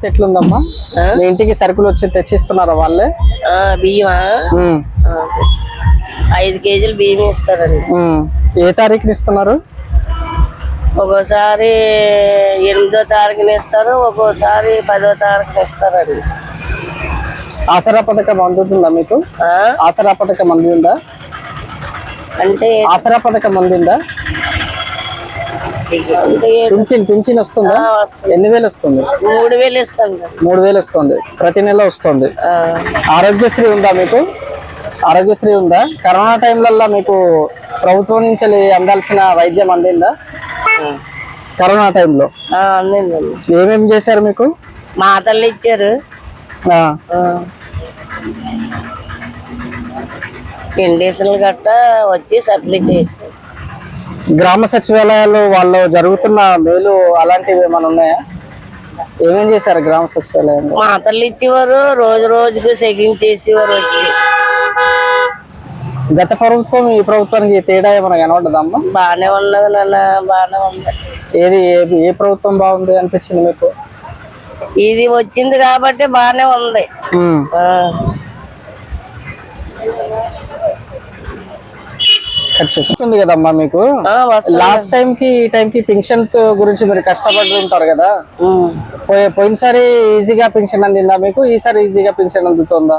పరిస్థితి ఎట్లుందమ్మా? మీ ఇంటికి సరుకులు వచ్చి తెచ్చిస్తున్నారా వాళ్ళే? బియ్యమా? ఐదు కేజీలు బియ్యం ఇస్తారండి. ఏ తారీఖుని ఇస్తున్నారు? ఒక్కోసారి ఎనిమిదో తారీఖున ఇస్తారు ఒక్కోసారి పదో తారీఖున ఇస్తారండి. ఆసరా పథకం అందుతుందా మీకు? ఆసరా పథకం అందిందా? అంటే ఆసరా పథకం అందిందా? పింఛన్ పింఛన్ వస్తుందా? వస్తుంది. ఎన్ని వేలు వస్తుంది? మూడు వేలు ఇస్తాం కదా. మూడు వేలు వస్తుంది. ప్రతి నెల వస్తుంది. ఆరోగ్యశ్రీ ఉందా మీకు? ఆరోగ్యశ్రీ ఉందా? కరోనా టైంలల్లో మీకు ప్రభుత్వం నుంచి అందాల్సిన వైద్యం అందిందా? కరోనా టైంలో. ఏమేమి చేశారు మీకు? మాతలు ఇచ్చారు. ఆ, ఆ. ఇండేషన్లు గట్ట వచ్చి సప్లై చేస్తారు గ్రామ సచివాలయాలు వాళ్ళు జరుగుతున్న మేలు అలాంటివి ఏమైనా ఉన్నాయా? ఏమేం చేశారు గ్రామ సచివాలయంలో? మాతలు ఇచ్చేవారు రోజు రోజుకు చెకింగ్ చేసేవారు వచ్చి. గత ప్రభుత్వం ఈ ప్రభుత్వానికి తేడా ఏమైనా కనబడ్డదమ్మా బాగానే ఉన్నది నాన్న బాగానే ఉంది. ఏది ఏ- ఏ ప్రభుత్వం బాగుంది అనిపించింది మీకు? ఇది వచ్చింది కాబట్టి బాగానే ఉంది. ఆ, కట్ చేస్తుంది కదమ్మా మీకు? లాస్ట్ టైం కి ఈ టైం కి పెన్షన్ గురించి మీరు కష్టపడి ఉంటారు కదా? పోయినసారి ఈజీగా పెన్షన్ అందిందా మీకు? ఈసారి ఈజీగా పెన్షన్ అందుతుందా?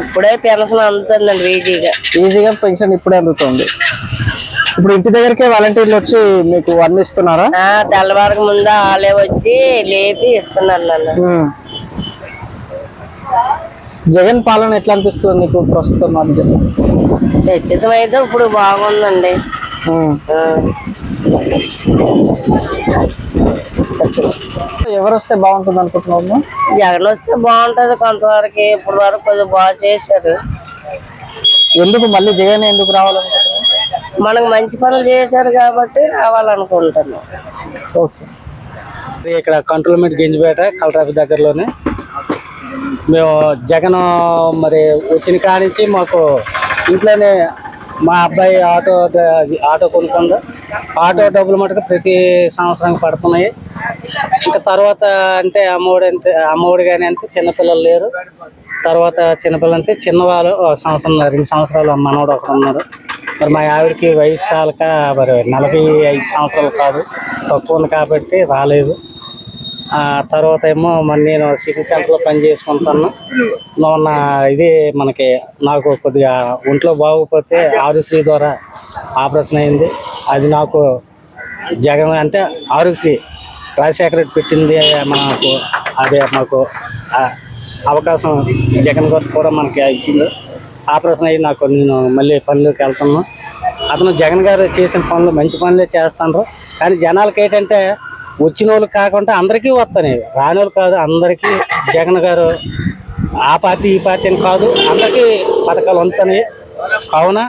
ఇప్పుడే పెన్షన్ అందుతుందండి వీజీగా ఈజీగా పెన్షన్ ఇప్పుడే అందుతుంది. ఇప్పుడు ఇంటి దగ్గరికే వాలంటీర్లు వచ్చి మీకు అందిస్తున్నారా? ఆ, తెల్లవారికి ముందు వాళ్ళే వచ్చి లేపి ఇస్తున్నారు నన్ను. జగన్ పాలన ఎట్లా అనిపిస్తుంది నీకు ప్రస్తుతం మధ్య ఖచ్చితం అయితే ఇప్పుడు బాగుందండి. ఎవరు వస్తే బాగుంటుంది అనుకుంటున్నావు జగన్ వస్తే బాగుంటది కొంతవరకు ఇప్పుడు వరకు కొద్దిగా బాగా చేశారు. ఎందుకు మళ్ళీ జగన్ ఎందుకు రావాలనుకుంటున్నావు? మనకు మంచి పనులు చేశారు కాబట్టి రావాలనుకుంటున్నాం. ఓకే. ఇక్కడ కంట్రోల్మెంట్ గింజిపేట కలరాపి దగ్గరలోనే. మేము జగన్ మరి వచ్చిన కానించి నుంచి మాకు ఇంట్లోనే మా అబ్బాయి ఆటో ఆటో కొనుక్కుంది ఆటో డబ్బులు మటుకు ప్రతి సంవత్సరానికి పడుతున్నాయి. ఇంకా తర్వాత అంటే అమ్మఒడి అంతే అమ్మఒడి కానీ అంతే చిన్నపిల్లలు లేరు. తర్వాత చిన్నపిల్లలు అంతే చిన్నవాళ్ళు సంవత్సరం రెండు సంవత్సరాలు మనవడు ఒకడు ఉన్నారు మరి మా ఆవిడకి వయసు చాలక మరి నలభై ఐదు సంవత్సరాలు కాదు. తక్కువ ఉంది కాబట్టి రాలేదు. తర్వాత ఏమో మరి నేను చికెన్ సెంటర్లో పని చేసుకుంటాను నా ఇది మనకి నాకు కొద్దిగా ఒంట్లో బాగోకపోతే ఆరోగ్యశ్రీ ద్వారా ఆపరేషన్ అయింది. అది నాకు జగన్ అంటే ఆరోగ్యశ్రీ రాజశేఖర రెడ్డి పెట్టింది మనకు అదే మాకు అవకాశం జగన్ గారు కూడా మనకి ఇచ్చింది. ఆపరేషన్ అయ్యి నాకు నేను మళ్ళీ పనులకు వెళ్తున్నాను అతను జగన్ గారు చేసిన పనులు మంచి పనులే చేస్తాను కానీ జనాలకి ఏంటంటే వచ్చిన వాళ్ళు కాకుండా అందరికీ వస్తున్నాయి రాని వాళ్ళు కాదు అందరికీ జగన్ గారు ఆ పార్టీ ఈ పార్టీ అని కాదు అందరికీ పథకాలు అందుతున్నాయి. కావున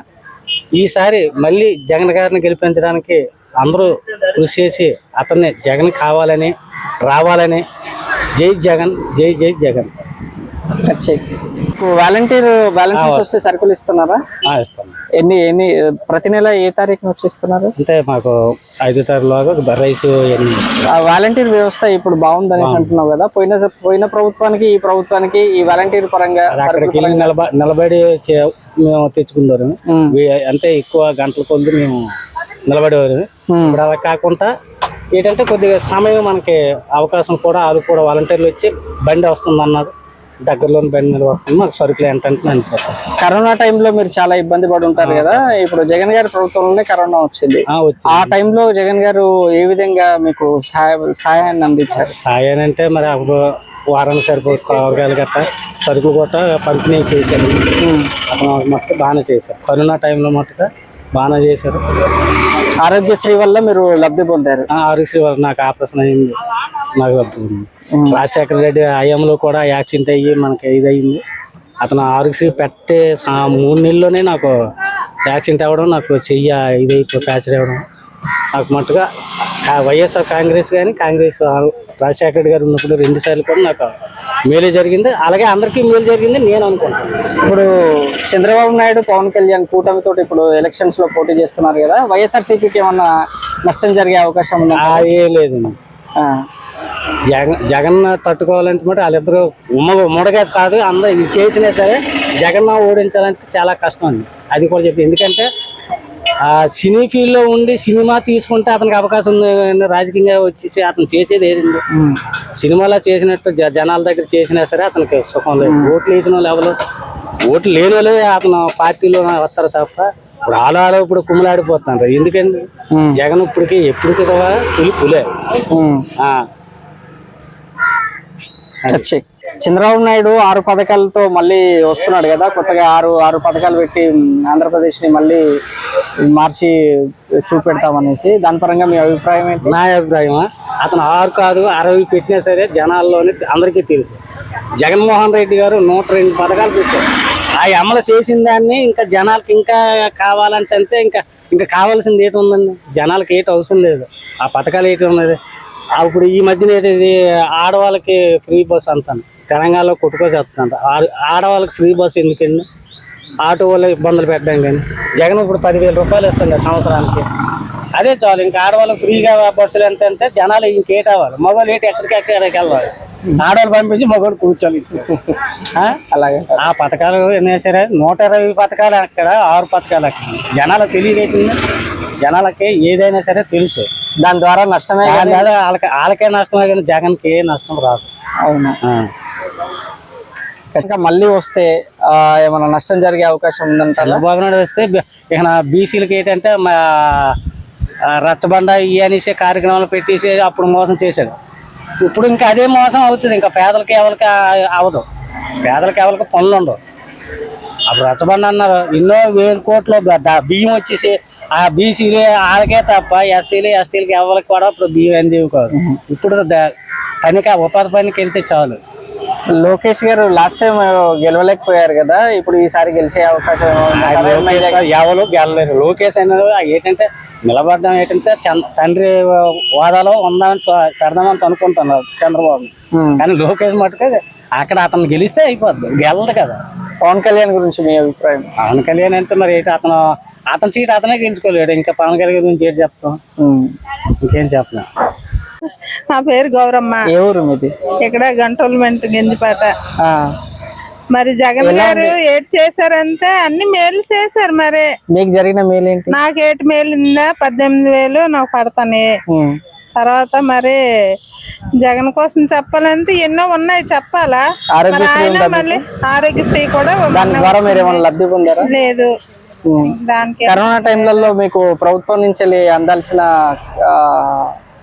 ఈసారి మళ్ళీ జగన్ గారిని గెలిపించడానికి అందరూ కృషి చేసి అతన్ని జగన్ కావాలని రావాలని జై జగన్ జై జై జగన్. ఇప్పుడు వాలంటీర్ వాలంటీర్స్ వస్తే సరుకులు ఇస్తున్నారా? ఆ, ఇస్తాను ఎన్ని ఎన్ని ప్రతి నెల ఏ తారీఖున వచ్చి ఇస్తున్నారు? అంటే మాకు ఐదో తారీఖులోగా రైస్ వాలంటీర్ వ్యవస్థ ఇప్పుడు బాగుందనేసి అంటున్నావు కదా. పోయిన పోయిన ప్రభుత్వానికి ఈ ప్రభుత్వానికి ఈ వాలంటీర్ పరంగా నిలబడి మేము తెచ్చుకునేవారు ఉమ్. అంటే ఎక్కువ గంటల కొద్ది మేము నిలబడేవారు. ఇప్పుడు అలా కాకుండా ఏంటంటే కొద్దిగా సమయం మనకి అవకాశం కూడా వాళ్ళు కూడా వాలంటీర్లు వచ్చి బండి వస్తుంది అన్నారు దగ్గరలోని బండి నిలబడి వస్తుంది. మాకు సరుకులు ఏంటంటే అనిపోతాం కరోనా టైంలో మీరు చాలా ఇబ్బంది పడి ఉంటారు కదా. ఇప్పుడు జగన్ గారి ప్రభుత్వంలోనే కరోనా వచ్చింది. వచ్చి ఆ టైంలో జగన్ గారు ఏ విధంగా మీకు సహాయ సహాయాన్ని అందించారు? సాయం అంటే మరి అప్పుడు వారానికి సరిపోయి కూరగాయలు గట్ట సరుకులు గట్ట పంపిణీ చేశారు. అతను మట్టుకు బాగానే చేశారు. కరోనా టైంలో మట్టుగా బాగానే చేశారు. ఆరోగ్యశ్రీ వల్ల మీరు లబ్ధి పొందారు. ఆ ఆరోగ్యశ్రీ వల్ల నాకు ఆపరేషన్ అయింది. నాకు రాజశేఖర రెడ్డి హయాంలో కూడా యాక్సిడెంట్ అయ్యి మనకి ఇది అయింది అతను ఆరోగ్యశ్రీ పెట్టే మూడు నెలల్లోనే నాకు యాక్సిడెంట్ అవ్వడం నాకు చెయ్య ఇది ఫ్రాక్చర్ అవ్వడం. నాకు మట్టుగా వైఎస్ఆర్ కాంగ్రెస్ కానీ కాంగ్రెస్ రాజశేఖర రెడ్డి గారు ఉన్నప్పుడు రెండు సార్లు కూడా నాకు మేలు జరిగింది. అలాగే అందరికీ మేలు జరిగింది నేను అనుకుంటాను ఇప్పుడు చంద్రబాబు నాయుడు పవన్ కళ్యాణ్ కూటమితో ఇప్పుడు ఎలక్షన్స్లో పోటీ చేస్తున్నారు కదా వైఎస్ఆర్సీపీకి ఏమన్నా నష్టం జరిగే అవకాశం ఉందా ఏం లేదు. జగన్ జగన్ తట్టుకోవాలంటే మాట వాళ్ళిద్దరు ఉమ్మ ఉమ్మడిగా కాదు అందరూ ఇది చేసినా సరే జగన్ ఓడించాలంటే చాలా కష్టం అండి. అది కూడా చెప్పి ఎందుకంటే ఆ సినీ ఫీల్డ్లో ఉండి సినిమా తీసుకుంటే అతనికి అవకాశం ఉంది రాజకీయంగా వచ్చేసి అతను చేసేది ఏంటండి సినిమాలో చేసినట్టు జనాల దగ్గర చేసినా సరే అతనికి సుఖం లేదు. ఓట్లు వేసిన వాళ్ళు ఎవరు? ఓట్లు లేని వాళ్ళే అతను పార్టీలో వస్తారు తప్ప ఇప్పుడు ఆలో ఆలో ఇప్పుడు కుమ్మలాడిపోతున్నారు. ఎందుకండి. జగన్ ఇప్పటికి ఎప్పటికి పులి పులే. చర్చి చంద్రబాబు నాయుడు ఆరు పథకాలతో మళ్ళీ వస్తున్నాడు కదా కొత్తగా ఆరు ఆరు పథకాలు పెట్టి ఆంధ్రప్రదేశ్ని మళ్ళీ మార్చి చూపెడతామనేసి. దాని పరంగా మీ అభిప్రాయం ఏంటి? నా అభిప్రాయం అతను ఆరు కాదు అరవై పెట్టినా సరే జనాల్లోని అందరికీ తెలుసు. జగన్మోహన్ రెడ్డి గారు నూట రెండు పథకాలు పెట్టారు. ఆ అమలు చేసిన దాన్ని ఇంకా జనాలకి ఇంకా కావాలని అంటే ఇంకా ఇంకా కావాల్సింది ఏంటి ఉందండి? జనాలకి ఏంటి అవసరం లేదు. ఆ పథకాలు ఏంటి ఉన్నది అప్పుడు ఈ మధ్యన ఏంటిది ఆడవాళ్ళకి ఫ్రీ బస్ అంటాను. తెలంగాణలో కొట్టుకో చెప్తాను ఆడవాళ్ళకి ఫ్రీ బస్ ఎందుకండి? ఆటో వాళ్ళు ఇబ్బందులు పెట్టడం కానీ. జగన్ ఇప్పుడు పదివేల రూపాయలు ఇస్తుంది సంవత్సరానికి. అదే చాలు ఇంకా ఆడవాళ్ళకి ఫ్రీగా బస్సులు ఎంత అంటే జనాలు ఇంకేం కావాలి మగవాళ్ళు ఏంటి ఎక్కడికి ఎక్కడికి వెళ్ళాలి? ఆడవాళ్ళు పంపించి మగవాళ్ళు కూర్చోాలి? అలాగే. ఆ పథకాలు ఎన్ని సరే నూట ఇరవై పథకాలు అక్కడ ఆరు పథకాలు అక్కడ. జనాలకు తెలియదు జనాలకి ఏదైనా సరే తెలుసు. దాని ద్వారా నష్టమే వాళ్ళకి వాళ్ళకే నష్టమే కానీ జగన్కి ఏ నష్టం రాదు. అవును. కనుక మళ్ళీ వస్తే ఏమైనా నష్టం జరిగే అవకాశం ఉందంటారా? చంద్రబాబు నాయుడు వస్తే ఇక బీసీలకి ఏంటంటే మా రచ్చబండ ఇవి అనేసి కార్యక్రమాలు పెట్టేసి అప్పుడు మోసం చేశాడు. ఇప్పుడు ఇంకా అదే మోసం అవుతుంది. ఇంకా పేదలకి ఎవరికి అవదు. పేదలకి ఎవరికి పనులు ఉండవు అప్పుడు రచ్చబండ అన్నారు ఎన్నో వేల కోట్లు బియ్యం వచ్చేసి ఆ బీసీలు వాళ్ళకే తప్ప ఎస్సీలు ఎస్టీలకి ఎవరికి కూడా ఇప్పుడు బియ్యం అందేవి కాదు ఇప్పుడు పనికి ఉపాధి పనికి వెళ్తే చాలు. లోకేష్ గారు లాస్ట్ టైం గెలవలేకపోయారు కదా ఇప్పుడు ఈసారి గెలిచే అవకాశం ఎవరు గెలలేరు లోకేష్ అనేది ఏంటంటే నిలబడడం ఏంటంటే తండ్రి హోదాలో ఉందామని పెడదామని అనుకుంటున్నారు చంద్రబాబు. కానీ లోకేష్ మటుకు అక్కడ అతను గెలిస్తే అయిపోద్ది. గెలదు కదా. పవన్ కళ్యాణ్ గురించి మీ అభిప్రాయం? పవన్ కళ్యాణ్ అంటే మరి ఏంటి? అతను అతని సీట్ అతనే గెలుచుకోలేడు. ఇంకా పవన్ కళ్యాణ్ గురించి ఏంటి చెప్తాం. ఇంకేం చెప్తాం నా పేరు గౌరమ్మ. ఊరు మీది? ఇక్కడ గంటోల్మెంట్ గంజిపాట. మరి జగన్ గారు ఏటి చేశారంటే అన్ని మేలు చేశారు మరి. మీకు జరిగిన మేలేంటి నాకు ఏటి మేలు ఉందా? పద్దెనిమిది వేలు నాకు పడతాయి ఉమ్. తర్వాత మరి జగన్ కోసం చెప్పాలంటే ఎన్నో ఉన్నాయి చెప్పాలా? మరి ఆయన మళ్ళీ ఆరోగ్యశ్రీ కూడా లేదు. కరోనా టైంలలో మీకు ప్రభుత్వం నుంచి అందాల్సిన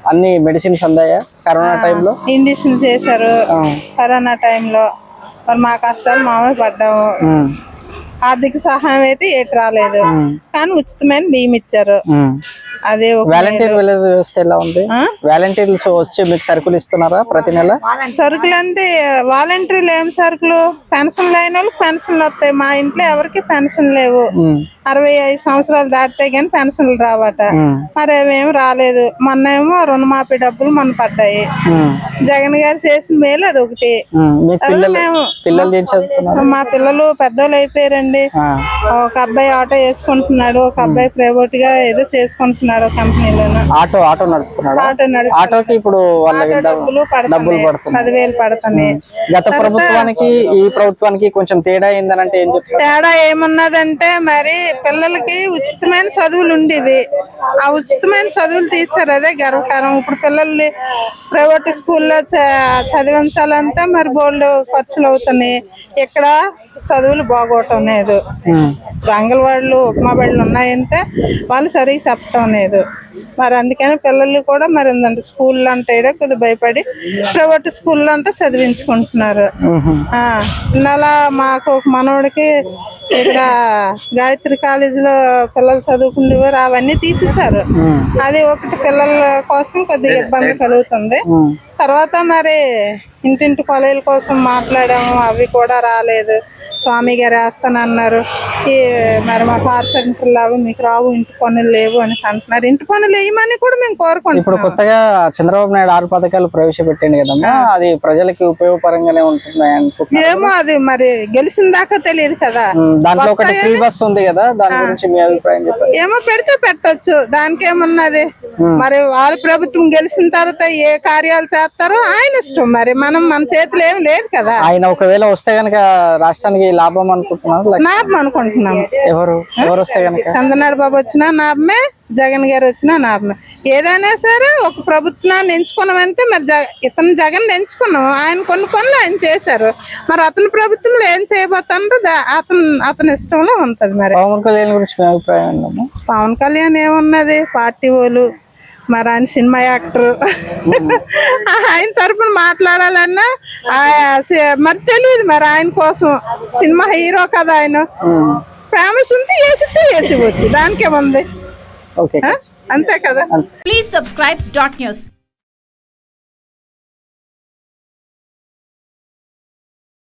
అన్ని మెడిసిన్స్ అందాయా కరోనా టైంలో? ఇండిషన్ చేశారు కరోనా టైంలో. మరి మా కష్టాలు మామే పడ్డాము. ఆర్థిక సహాయం అయితే ఏటి రాలేదు. కానీ ఉచితమైన బియ్యం ఇచ్చారు. అదే ఒక వాలంటీర్ వ్యవస్థ ఎలా ఉంది? వాలంటీర్స్ వచ్చి మీకు సరుకులు ఇస్తున్నారా ప్రతి నెల? సరుకులు అంతే వాలంటీర్లు ఏం సరుకులు పెన్షన్ లేని వాళ్ళకి పెన్షన్లు వస్తాయి. మా ఇంట్లో ఎవరికి పెన్షన్ లేవు. అరవై ఐదు సంవత్సరాలు దాటితే గానీ పెన్షన్లు రావట. మరి అవేం రాలేదు. మొన్న ఏమో రుణమాఫీ డబ్బులు మొన్న పడ్డాయి. జగన్ గారు చేసిన మేలు అది ఒకటి. మా పిల్లలు పెద్దోళ్ళు అయిపోయారండి. ఒక అబ్బాయి ఆటో వేసుకుంటున్నాడు. ఒక అబ్బాయి ప్రైవేట్గా ఏదో చేసుకుంటున్నాడు. కంపెనీలోను? ఆటో ఆటో నడుపుతున్నాడు? ఆటో నడుపు ఆటోకి ఇప్పుడు వాళ్ళకి డబ్బు- డబ్బులు డబ్బులు పడుతున్నాయి. పదివేలు పడుతున్నాయి. గత ప్రభుత్వానికి ఈ ప్రభుత్వానికి కొంచెం తేడా ఏందనంటే ఏం చెప్తారు? తేడా ఏమున్నదంటే మరి పిల్లలకి ఉచితమైన చదువులు ఉండేవి. ఆ ఉచితమైన చదువులు తీస్తారు. అదే గర్వకారం ఇప్పుడు పిల్లల్ని ప్రైవేట్ స్కూల్లో చదివించాలంటే మరి బోల్డ్ ఖర్చులు అవుతున్నాయి. ఇక్కడ చదువులు బాగోవటం లేదు. ఉమ్. అంగన్వాడీలు ఉప్మా బళ్ళు ఉన్నాయంటే వాళ్ళు సరిగ్గా చెప్పటం లేదు. మరి అందుకని పిల్లలు కూడా మరి ఏందంటే స్కూల్లో అంటే కొద్దిగా భయపడి ప్రైవేట్ స్కూల్లో అంటే చదివించుకుంటున్నారు. ఇన్నాళ్ళ మాకు ఒక మనవడికి ఇక్కడ గాయత్రి కాలేజీలో పిల్లలు చదువుకునేవారు అవన్నీ తీసేశారు. అది ఒకటి పిల్లల కోసం కొద్దిగా ఇబ్బంది కలుగుతుంది. తర్వాత మరి ఇంటింటి కొలైల కోసం మాట్లాడాము అవి కూడా రాలేదు. స్వామి గారు వేస్తానన్నారు. ఈ మరి మా కార్పెంటర్లు అవి మీకు రావు ఇంటి పనులు లేవు అని అంటున్నారు. ఇంటి పనులు వేయమని కూడా మేము ఇప్పుడు కోరుకుంటున్నాం కొత్తగా చంద్రబాబు నాయుడు ఆరు పథకాలు ప్రవేశపెట్టిండు కదమ్మా అది ప్రజలకి ఉపయోగపరంగానే ఉంటుంది ఏమో అది మరి గెలిచిన దాకా తెలియదు కదా. దాంట్లో ఒకటి ఫ్రీ బస్ ఉంది కదా దాని గురించి మీ అభిప్రాయం చెప్పండి. ఏమో పెడితే పెట్టొచ్చు. దానికి ఏమున్నది? మరి వాళ్ళ ప్రభుత్వం గెలిచిన తర్వాత ఏ కార్యాలు చేస్తారో ఆయన ఇష్టం. మరి మనం మన చేతిలో ఏం లేదు కదా. ఆయన ఒకవేళ వస్తే గనక రాష్ట్రానికి లాభం అనుకుంటున్నారు నాపం అనుకుంటున్నాము ఎవరు? ఎవరు వస్తే చందనాడు బాబు వచ్చినా నాభమే జగన్ గారు వచ్చినా నాభమే. ఏదైనా సరే ఒక ప్రభుత్వాన్ని ఎంచుకున్నామంటే మరి జగ ఇతను జగన్ ఎంచుకున్నాం. ఆయన కొన్ని పనులు ఆయన చేశారు. మరి అతని ప్రభుత్వంలో ఏం చేయబోతాండ్రో? దా- అతను అతని ఇష్టంలో ఉంటది మరి. పవన్ కళ్యాణ్ గురించి అభిప్రాయం పవన్ కళ్యాణ్ ఏమున్నది? పార్టీ వాళ్ళు మరి ఆయన సినిమా యాక్టర్. ఆయన తరపున మాట్లాడాలన్నా ఆ- స- మరి తెలియదు మరి ఆయన కోసం. సినిమా హీరో కదా ఆయన. ఫేమస్ ఉంది వేసితే వేసి వచ్చు దానికేముంది? అంతే కదా? Please subscribe dot news.